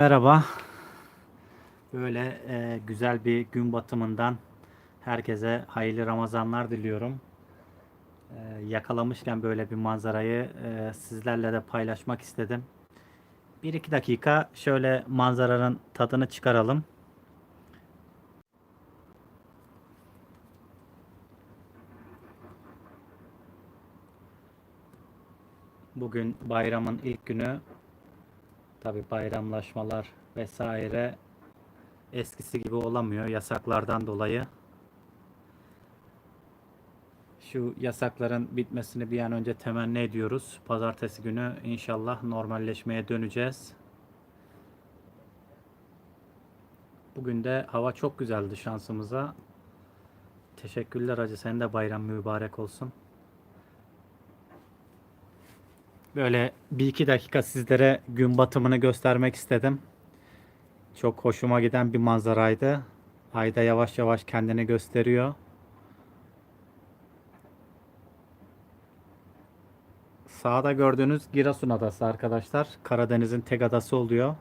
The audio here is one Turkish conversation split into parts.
Merhaba. Böyle e, güzel bir gün batımından herkese hayırlı Ramazanlar diliyorum. E, yakalamışken böyle bir manzarayı e, sizlerle de paylaşmak istedim. 1-2 dakika şöyle manzaranın tadını çıkaralım. Bugün bayramın ilk günü. Tabi bayramlaşmalar vesaire eskisi gibi olamıyor yasaklardan dolayı. Şu yasakların bitmesini bir an önce temenni ediyoruz. Pazartesi günü inşallah normalleşmeye döneceğiz. Bugün de hava çok güzeldi şansımıza. Teşekkürler Hacı. Senin de bayram mübarek olsun. Böyle bir iki dakika sizlere gün batımını göstermek istedim. Çok hoşuma giden bir manzaraydı. Ayda yavaş yavaş kendini gösteriyor. Sağda gördüğünüz Giresun Adası arkadaşlar. Karadeniz'in tek adası oluyor.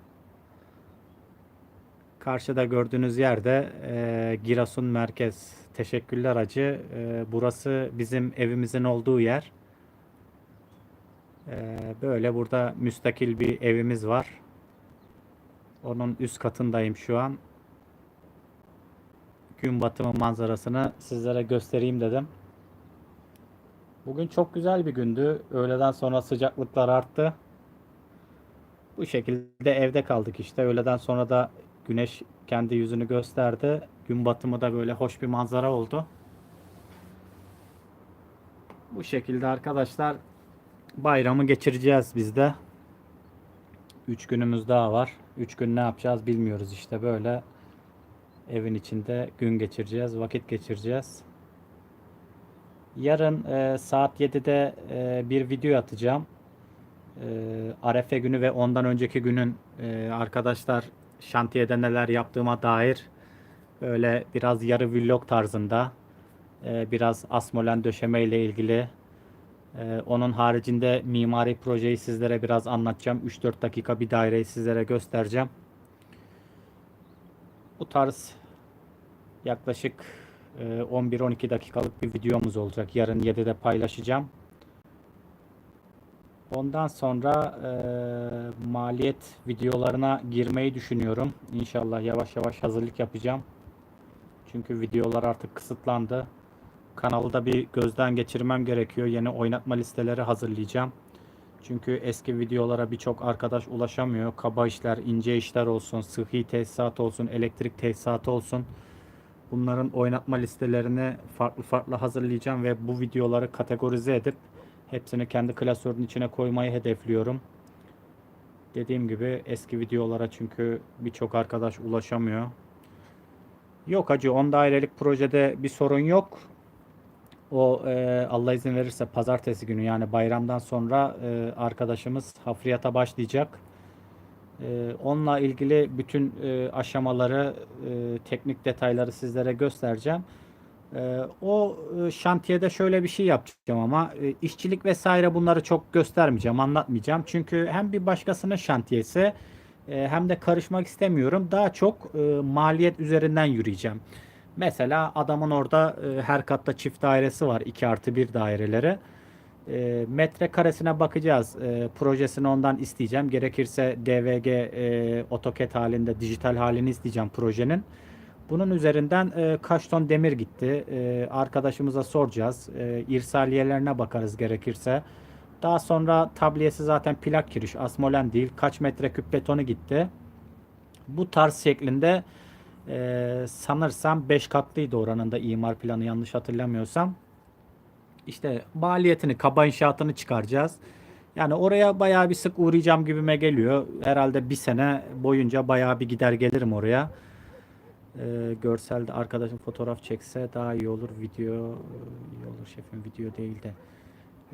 Karşıda gördüğünüz yerde e, Giresun Merkez. Teşekkürler acı. E, burası bizim evimizin olduğu yer. Ee, böyle burada müstakil bir evimiz var. Onun üst katındayım şu an. Gün batımı manzarasını sizlere göstereyim dedim. Bugün çok güzel bir gündü. Öğleden sonra sıcaklıklar arttı. Bu şekilde evde kaldık işte. Öğleden sonra da güneş kendi yüzünü gösterdi. Gün batımı da böyle hoş bir manzara oldu. Bu şekilde arkadaşlar bayramı geçireceğiz biz de. 3 günümüz daha var. 3 gün ne yapacağız bilmiyoruz işte böyle evin içinde gün geçireceğiz, vakit geçireceğiz. Yarın e, saat 7'de e, bir video atacağım. E, Arefe günü ve ondan önceki günün e, arkadaşlar şantiyede neler yaptığıma dair böyle biraz yarı vlog tarzında e, biraz asmolen döşeme ile ilgili ee, onun haricinde mimari projeyi sizlere biraz anlatacağım. 3-4 dakika bir daireyi sizlere göstereceğim. Bu tarz yaklaşık e, 11-12 dakikalık bir videomuz olacak. Yarın 7'de paylaşacağım. Ondan sonra e, maliyet videolarına girmeyi düşünüyorum. İnşallah yavaş yavaş hazırlık yapacağım. Çünkü videolar artık kısıtlandı. Kanalı da bir gözden geçirmem gerekiyor. Yeni oynatma listeleri hazırlayacağım. Çünkü eski videolara birçok arkadaş ulaşamıyor. Kaba işler, ince işler olsun, sıhhi tesisat olsun, elektrik tesisatı olsun. Bunların oynatma listelerini farklı farklı hazırlayacağım ve bu videoları kategorize edip hepsini kendi klasörün içine koymayı hedefliyorum. Dediğim gibi eski videolara çünkü birçok arkadaş ulaşamıyor. Yok acı 10 dairelik projede bir sorun yok. O e, Allah izin verirse pazartesi günü yani bayramdan sonra e, arkadaşımız hafriyata başlayacak. E, onunla ilgili bütün e, aşamaları, e, teknik detayları sizlere göstereceğim. E, o e, şantiyede şöyle bir şey yapacağım ama e, işçilik vesaire bunları çok göstermeyeceğim, anlatmayacağım. Çünkü hem bir başkasının şantiyesi e, hem de karışmak istemiyorum. Daha çok e, maliyet üzerinden yürüyeceğim. Mesela adamın orada e, her katta çift dairesi var. 2 artı 1 daireleri. E, metrekaresine bakacağız. E, projesini ondan isteyeceğim. Gerekirse DVG e, AutoCAD halinde dijital halini isteyeceğim projenin. Bunun üzerinden e, kaç ton demir gitti. E, arkadaşımıza soracağız. E, irsaliyelerine bakarız gerekirse. Daha sonra tabliyesi zaten plak kiriş, asmolen değil. Kaç metreküp betonu gitti. Bu tarz şeklinde ee, sanırsam 5 katlıydı oranın da imar planı yanlış hatırlamıyorsam. İşte maliyetini, kaba inşaatını çıkaracağız. Yani oraya bayağı bir sık uğrayacağım gibime geliyor. Herhalde bir sene boyunca bayağı bir gider gelirim oraya. Ee, görselde arkadaşım fotoğraf çekse daha iyi olur. Video iyi olur şefim video değil de.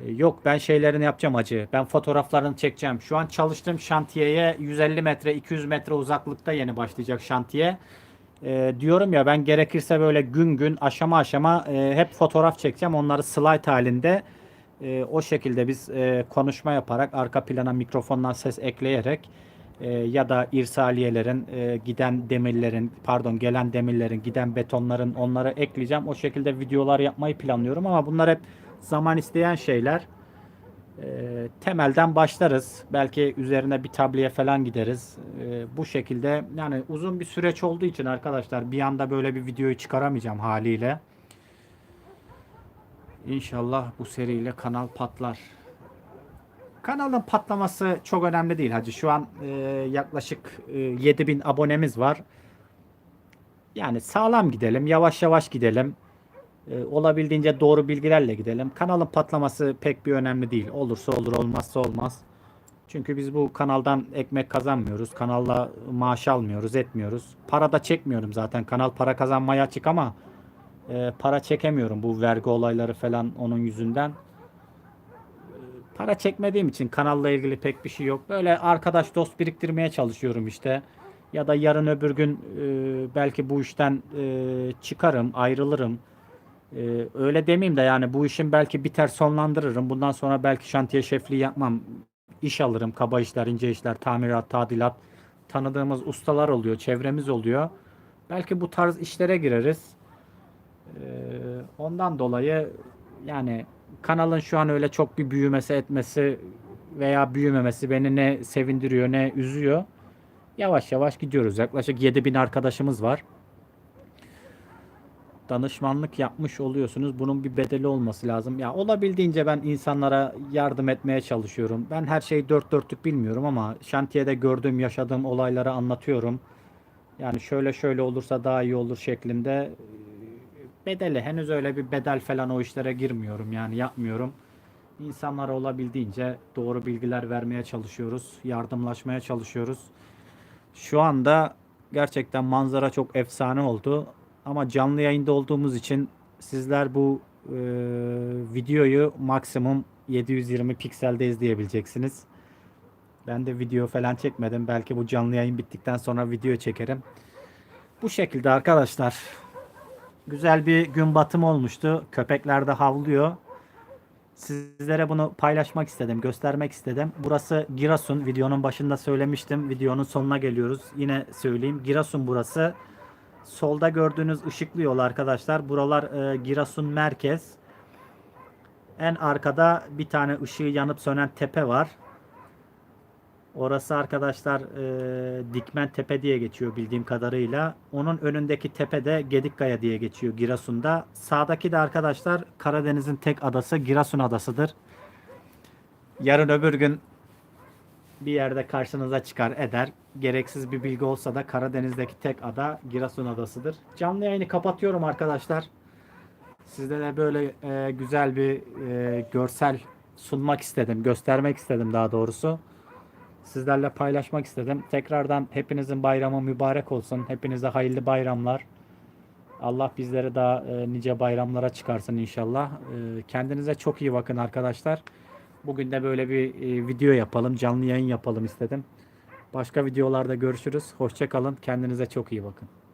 Ee, yok ben şeylerini yapacağım acı. Ben fotoğraflarını çekeceğim. Şu an çalıştığım şantiyeye 150 metre 200 metre uzaklıkta yeni başlayacak şantiye. Ee, diyorum ya ben gerekirse böyle gün gün aşama aşama e, hep fotoğraf çekeceğim. Onları slide halinde e, o şekilde biz e, konuşma yaparak arka plana mikrofondan ses ekleyerek e, ya da irsaliyelerin e, giden demirlerin pardon gelen demirlerin giden betonların onları ekleyeceğim. O şekilde videolar yapmayı planlıyorum ama bunlar hep zaman isteyen şeyler. E, temelden başlarız. Belki üzerine bir tabliye falan gideriz. E, bu şekilde yani uzun bir süreç olduğu için arkadaşlar bir anda böyle bir videoyu çıkaramayacağım haliyle. İnşallah bu seriyle kanal patlar. Kanalın patlaması çok önemli değil hacı. Şu an e, yaklaşık e, 7000 abonemiz var. Yani sağlam gidelim, yavaş yavaş gidelim. E, olabildiğince doğru bilgilerle gidelim. Kanalın patlaması pek bir önemli değil. Olursa olur, olmazsa olmaz. Çünkü biz bu kanaldan ekmek kazanmıyoruz. Kanalla maaş almıyoruz, etmiyoruz. Para da çekmiyorum zaten. Kanal para kazanmaya açık ama e, para çekemiyorum bu vergi olayları falan onun yüzünden. Para çekmediğim için kanalla ilgili pek bir şey yok. Böyle arkadaş dost biriktirmeye çalışıyorum işte. Ya da yarın öbür gün e, belki bu işten e, çıkarım, ayrılırım. E, öyle demeyeyim de yani bu işin belki biter sonlandırırım. Bundan sonra belki şantiye şefliği yapmam. İş alırım. Kaba işler, ince işler, tamirat, tadilat. Tanıdığımız ustalar oluyor, çevremiz oluyor. Belki bu tarz işlere gireriz. E, ondan dolayı yani kanalın şu an öyle çok bir büyümesi etmesi veya büyümemesi beni ne sevindiriyor ne üzüyor. Yavaş yavaş gidiyoruz. Yaklaşık 7000 arkadaşımız var. Danışmanlık yapmış oluyorsunuz. Bunun bir bedeli olması lazım. Ya olabildiğince ben insanlara yardım etmeye çalışıyorum. Ben her şeyi dört dörtlük bilmiyorum ama şantiyede gördüğüm, yaşadığım olayları anlatıyorum. Yani şöyle şöyle olursa daha iyi olur şeklinde bedeli henüz öyle bir bedel falan o işlere girmiyorum yani yapmıyorum. İnsanlara olabildiğince doğru bilgiler vermeye çalışıyoruz. Yardımlaşmaya çalışıyoruz. Şu anda gerçekten manzara çok efsane oldu. Ama canlı yayında olduğumuz için sizler bu e, videoyu maksimum 720 pikselde izleyebileceksiniz. Ben de video falan çekmedim. Belki bu canlı yayın bittikten sonra video çekerim. Bu şekilde arkadaşlar. Güzel bir gün batımı olmuştu. Köpekler de havlıyor. Sizlere bunu paylaşmak istedim, göstermek istedim. Burası Giresun. Videonun başında söylemiştim. Videonun sonuna geliyoruz. Yine söyleyeyim. Giresun burası. Solda gördüğünüz ışıklı yol arkadaşlar. Buralar e, Giresun merkez. En arkada bir tane ışığı yanıp sönen tepe var. Orası arkadaşlar e, Dikmen Tepe diye geçiyor bildiğim kadarıyla. Onun önündeki tepe de Gedikkaya diye geçiyor Giresun'da. Sağdaki de arkadaşlar Karadeniz'in tek adası Giresun Adası'dır. Yarın öbür gün bir yerde karşınıza çıkar eder. Gereksiz bir bilgi olsa da Karadeniz'deki tek ada Giresun Adası'dır. Canlı yayını kapatıyorum arkadaşlar. Sizde de böyle e, güzel bir e, görsel sunmak istedim, göstermek istedim daha doğrusu sizlerle paylaşmak istedim. Tekrardan hepinizin bayramı mübarek olsun. Hepinize hayırlı bayramlar. Allah bizleri daha e, nice bayramlara çıkarsın inşallah. E, kendinize çok iyi bakın arkadaşlar. Bugün de böyle bir e, video yapalım, canlı yayın yapalım istedim. Başka videolarda görüşürüz. Hoşçakalın. Kendinize çok iyi bakın.